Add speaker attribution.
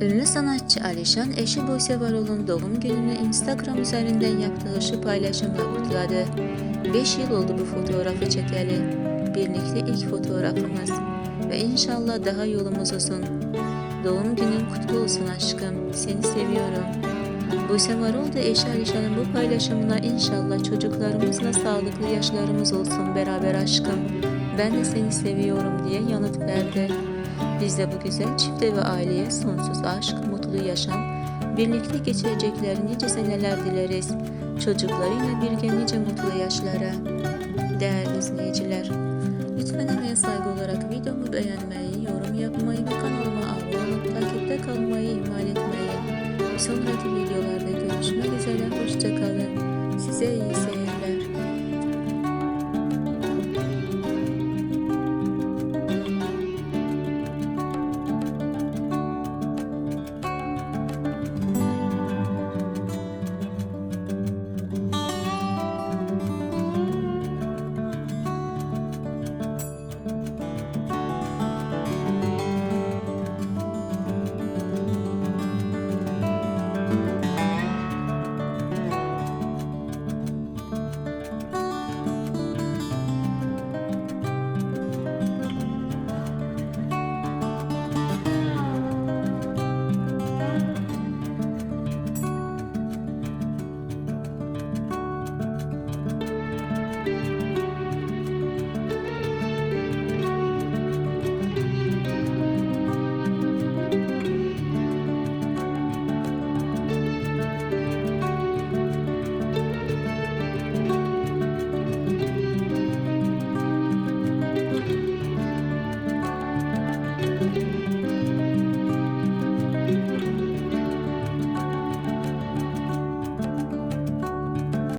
Speaker 1: Ünlü sanatçı Alişan eşi Buse Varol'un doğum gününü Instagram üzerinden yaptığı şu paylaşımla kutladı. 5 yıl oldu bu fotoğrafı çekeli. Birlikte ilk fotoğrafımız ve inşallah daha yolumuz uzun. Doğum günün kutlu olsun aşkım. Seni seviyorum. Buse Varol da eşi Alişan'ın bu paylaşımına inşallah çocuklarımızla sağlıklı yaşlarımız olsun beraber aşkım. Ben de seni seviyorum diye yanıt verdi. Biz de bu güzel çifte ve aileye sonsuz aşk, mutlu yaşam, birlikte geçirecekleri nice seneler dileriz. Çocuklarıyla birlikte nice mutlu yaşlara. Değerli izleyiciler, lütfen emeğe saygı olarak videomu beğenmeyi, yorum yapmayı ve kanalıma abone olup takipte kalmayı ihmal etmeyin. Sonraki videolarda görüşmek üzere, hoşçakalın.